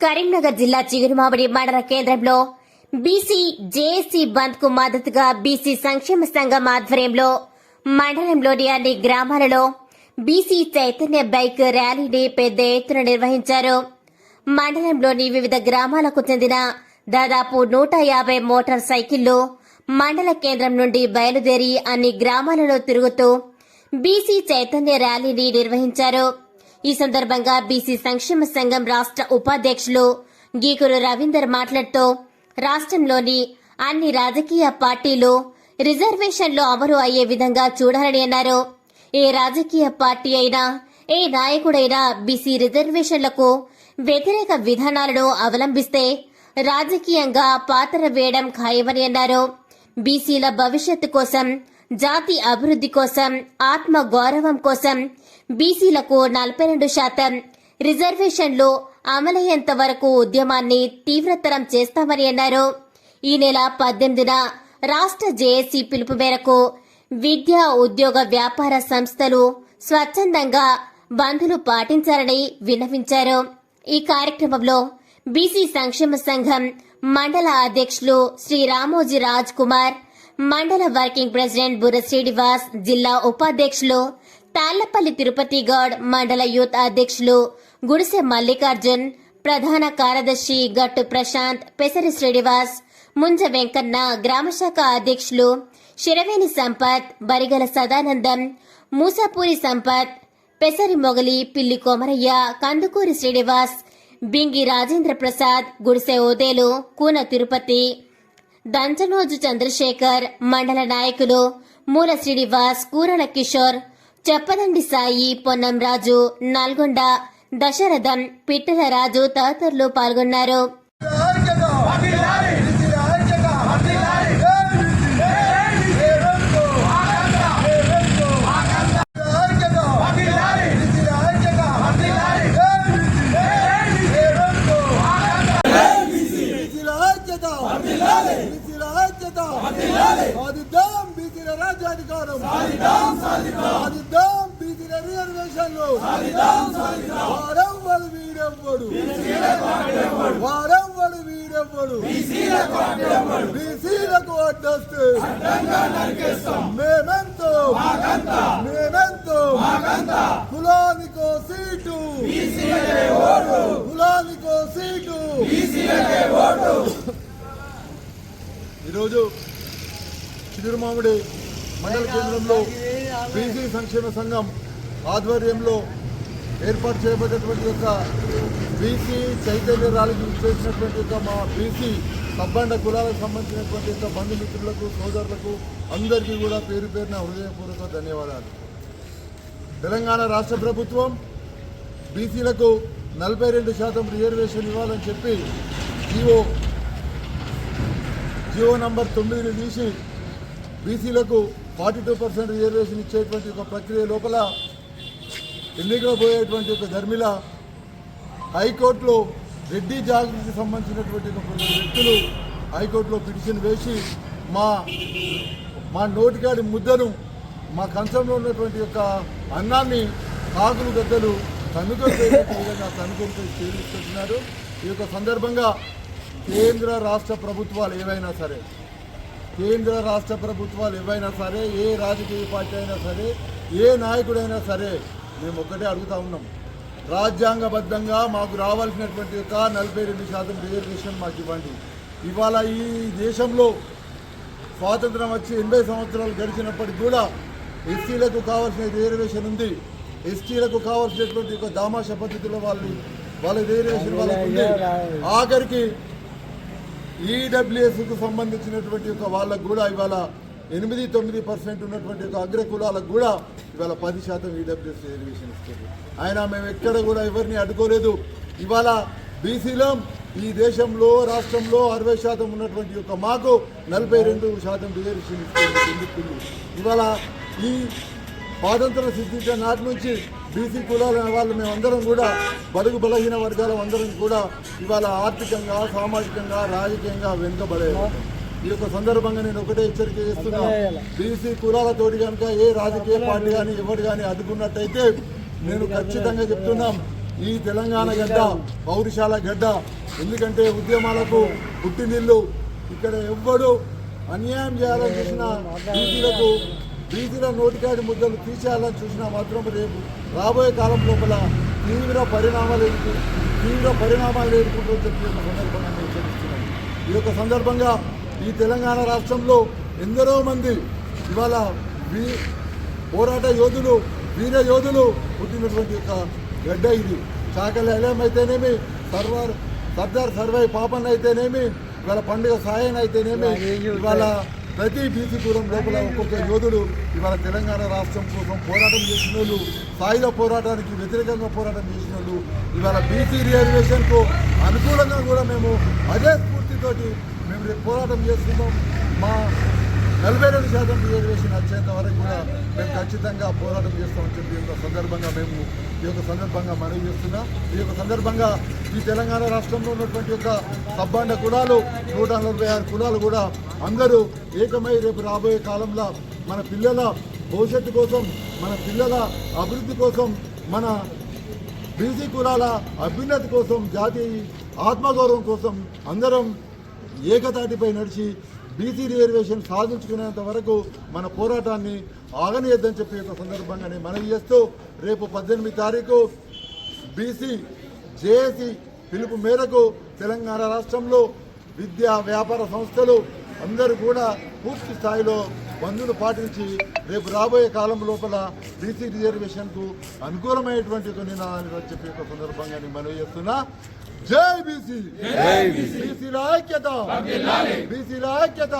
కరీంనగర్ జిల్లా చిగురుమామిడి మండల కేంద్రంలో బీసీ జేఏసీ బంద్కు మద్దతుగా బీసీ సంక్షేమ సంఘం ఆధ్వర్యంలో మండలంలోని అన్ని గ్రామాలలో బీసీ చైతన్య బైక్ ర్యాలీని పెద్ద ఎత్తున నిర్వహించారు. మండలంలోని వివిధ గ్రామాలకు చెందిన దాదాపు నూట యాభై మోటార్ సైకిళ్ళు మండల కేంద్రం నుండి బయలుదేరి అన్ని గ్రామాలలో తిరుగుతూ బీసీ చైతన్య ర్యాలీని నిర్వహించారు. ఈ సందర్భంగా బీసీ సంక్షేమ సంఘం రాష్ట్ర ఉపాధ్యక్షులు గీకురు రవీందర్ మాట్లాడుతూ రాష్ట్రంలోని అన్ని రాజకీయ పార్టీలు రిజర్వేషన్లు అమలు అయ్యే విధంగా చూడాలని అన్నారు. ఏ రాజకీయ పార్టీ అయినా ఏ నాయకుడైనా బీసీ రిజర్వేషన్లకు వ్యతిరేక విధానాలను అవలంబిస్తే రాజకీయంగా పాత్ర వేయడం ఖాయమని అన్నారు. బీసీల భవిష్యత్తు కోసం జాతి అభివృద్ధి కోసం ఆత్మ గౌరవం కోసం బీసీలకు నలభై రెండు శాతం రిజర్వేషన్లు అమలయ్యేంత వరకు ఉద్యమాన్ని తీవ్రతరం చేస్తామని అన్నారు. ఈ నెల పద్దెనిమిదిన రాష్ట్ర జేఏసీ పిలుపు మేరకు విద్యా ఉద్యోగ వ్యాపార సంస్థలు స్వచ్ఛందంగా బంధులు పాటించాలని విన్నవించారు. ఈ కార్యక్రమంలో బీసీ సంక్షేమ సంఘం మండల అధ్యక్షులు శ్రీ రామోజీ రాజ్ కుమార్ మండల వర్కింగ్ ప్రెసిడెంట్ బుర్ర శ్రీనివాస్ జిల్లా ఉపాధ్యక్షులు తాళ్ళపల్లి తిరుపతి గౌడ్ మండల యూత్ అధ్యక్షులు గుడిసె మల్లికార్జున్ ప్రధాన కార్యదర్శి గట్టు ప్రశాంత్ పెసరి శ్రీనివాస్ ముంజ వెంకన్న గ్రామశాఖ అధ్యక్షులు శిరవేణి సంపత్ బరిగల సదానందం మూసాపూరి సంపత్ పెసరి మొగలి పిల్లి కోమరయ్య కందుకూరి శ్రీనివాస్ బింగి రాజేంద్ర ప్రసాద్ గుడిసె ఓదేలు కూన తిరుపతి దంచనోజు చంద్రశేఖర్ మండల నాయకులు మూల శ్రీనివాస్ కూరల కిషోర్ చెప్పదండి సాయి పొన్నం రాజు నల్గొండ దశరథం పిట్టల రాజు తదితరులు పాల్గొన్నారు. బీసీల రాజ్యాధికారం సాధిద్దాం బీసీల రిజర్వేషన్లు. వారం వాడు వీడెవ్వడు వారం వాడు వీడెవ్వడు బీసీలకు అడ్డొస్తే మేమెంతో మేమెంతో కులానికో సీటు. కులానికో సీటు. ఈరోజు చిదురుమామిడి మండల కేంద్రంలో బీసీ సంక్షేమ సంఘం ఆధ్వర్యంలో ఏర్పాటు చేయబడినటువంటి యొక్క బీసీ చైతన్య ర్యాలీకి చేసినటువంటి యొక్క మా బీసీ సబ్బండ కులాలకు సంబంధించినటువంటి యొక్క బంధుమిత్రులకు సోదరులకు అందరికీ కూడా పేరు పేరున హృదయపూర్వక ధన్యవాదాలు. తెలంగాణ రాష్ట్ర ప్రభుత్వం బీసీలకు నలభై రెండు శాతం రిజర్వేషన్ ఇవ్వాలని చెప్పి జీవో జియో నంబర్ తొమ్మిదిని తీసి బీసీలకు ఫార్టీ టూ పర్సెంట్ రిజర్వేషన్ ఇచ్చేటువంటి ఒక ప్రక్రియ లోపల ఎన్నికపోయేటువంటి ఒక ధర్మిల హైకోర్టులో రెడ్డి జాగృతికి సంబంధించినటువంటి ఒక వ్యక్తులు హైకోర్టులో పిటిషన్ వేసి మా మా నోటికాడి ముద్దను మా కంచంలో ఉన్నటువంటి యొక్క అన్నాన్ని కాకులు గద్దలు తనుకొని విధంగా తనుకొని తీసుకొచ్చినారు ఈ యొక్క సందర్భంగా కేంద్ర రాష్ట్ర ప్రభుత్వాలు ఏవైనా సరే కేంద్ర రాష్ట్ర ప్రభుత్వాలు ఏవైనా సరే ఏ రాజకీయ పార్టీ అయినా సరే ఏ నాయకుడైనా సరే మేము ఒక్కటే అడుగుతా ఉన్నాం. రాజ్యాంగబద్ధంగా మాకు రావాల్సినటువంటి యొక్క నలభై రెండు శాతం రిజర్వేషన్ మాకు ఇవ్వండి. ఇవాళ ఈ దేశంలో స్వాతంత్రం వచ్చి ఎనభై సంవత్సరాలు గడిచినప్పటికి కూడా ఎస్టీలకు కావాల్సిన రిజర్వేషన్ ఉంది. ఎస్టీలకు కావాల్సినటువంటి ఒక దామాష పద్ధతిలో వాళ్ళు వాళ్ళ రిజర్వేషన్ వాళ్ళకు ఉంది. ఆఖరికి ఈడబ్ల్యూఎస్కు సంబంధించినటువంటి ఒక వాళ్ళకు కూడా ఇవాళ ఎనిమిది తొమ్మిది పర్సెంట్ ఉన్నటువంటి ఒక అగ్ర కులాలకు కూడా ఇవాళ పది శాతం ఈడబ్ల్యూఎస్ రిజర్వేషన్ ఇస్తుంది ఆయన మేము ఎక్కడ కూడా ఎవరిని అడ్డుకోలేదు. ఇవాళ బీసీలో ఈ దేశంలో రాష్ట్రంలో అరవై శాతం ఉన్నటువంటి యొక్క మాకు నలభై రెండు శాతం రిజర్వేషన్ ఇస్తుంది ఇవాళ ఈ స్వాతంత్రం సిద్ధించిన నాటి నుంచి బీసీ కులాల వాళ్ళు మేమందరం కూడా బడుగు బలహీన వర్గాల అందరం కూడా ఇవాళ ఆర్థికంగా సామాజికంగా రాజకీయంగా వెనుకబడే ఈ యొక్క సందర్భంగా నేను ఒకటే హెచ్చరిక చేస్తున్నా. బీసీ కులాలతోటి కనుక ఏ రాజకీయ పార్టీ కానీ ఎవరు కానీ అడ్డుకున్నట్టయితే నేను ఖచ్చితంగా చెప్తున్నాం. ఈ తెలంగాణ గడ్డ పౌరుషాల గడ్డ ఎందుకంటే ఉద్యమాలకు పుట్టినిల్లు. ఇక్కడ ఎవ్వడు అన్యాయం చేయాలని చూసిన బీసీలకు బీసీల నోటికాడి ముద్దలు తీసేయాలని చూసినా మాత్రం రేపు రాబోయే కాలం లోపల తీవ్ర పరిణామాలు ఎదుర్కొ తీవ్ర పరిణామాలు ఎదుర్కొంటుందని చెప్పి ఒక సందర్భంగా నేను హెచ్చరిస్తున్నాను. ఈ యొక్క సందర్భంగా ఈ తెలంగాణ రాష్ట్రంలో ఎందరో మంది ఇవాళ వీ పోరాట యోధులు వీర యోధులు పుట్టినటువంటి యొక్క గడ్డ ఇది. చాకలి అలేం అయితేనేమి సర్వార్ సర్దార్ సర్వై పాపన్ అయితేనేమి ఇవాళ పండుగ సాయన్ అయితేనేమి ఇవాళ ప్రతి బీసీ కులం లోపల ఒక్కొక్క యోధుడు ఇవాళ తెలంగాణ రాష్ట్రం కోసం పోరాటం చేసిన వాళ్ళు సాయుధ పోరాటానికి వ్యతిరేకంగా పోరాటం చేసిన వాళ్ళు ఇవాళ బీసీ రిజర్వేషన్కు అనుకూలంగా కూడా మేము అదే స్ఫూర్తితోటి మేము రేపు పోరాటం చేస్తున్నాం. మా నలభై రెండు శాతం రిజర్వేషన్ వచ్చేంత వరకు కూడా మేము ఖచ్చితంగా పోరాటం చేస్తామని చెప్పి ఈ యొక్క సందర్భంగా మేము ఈ యొక్క సందర్భంగా మనవి చేస్తున్నాం. ఈ యొక్క సందర్భంగా ఈ తెలంగాణ రాష్ట్రంలో ఉన్నటువంటి యొక్క సబ్బాండ కులాలు నూట నలభై ఆరు కులాలు కూడా అందరూ ఏకమై రేపు రాబోయే కాలంలో మన పిల్లల భవిష్యత్తు కోసం మన పిల్లల అభివృద్ధి కోసం మన బీసీ కులాల అభ్యున్నతి కోసం జాతి ఆత్మగౌరవం కోసం అందరం ఏకతాటిపై నడిచి బీసీ రిజర్వేషన్ సాధించుకునేంత వరకు మన పోరాటాన్ని ఆగనీయద్దని చెప్పి ఒక సందర్భంగా నేను మనవి చేస్తూ రేపు పద్దెనిమిది తారీఖు బీసీ జేఏసీ పిలుపు మేరకు తెలంగాణ రాష్ట్రంలో విద్యా వ్యాపార సంస్థలు అందరూ కూడా పూర్తి స్థాయిలో బంధును పాటించి రేపు రాబోయే కాలం లోపల బీసీ రిజర్వేషన్కు అనుకూలమైనటువంటి కొన్ని నినాదాలు చెప్పి ఒక సందర్భంగా నేను మనవి చేస్తున్నా. జై బీసీ! బీసీల ఐక్యత! బీసీల ఐక్యత!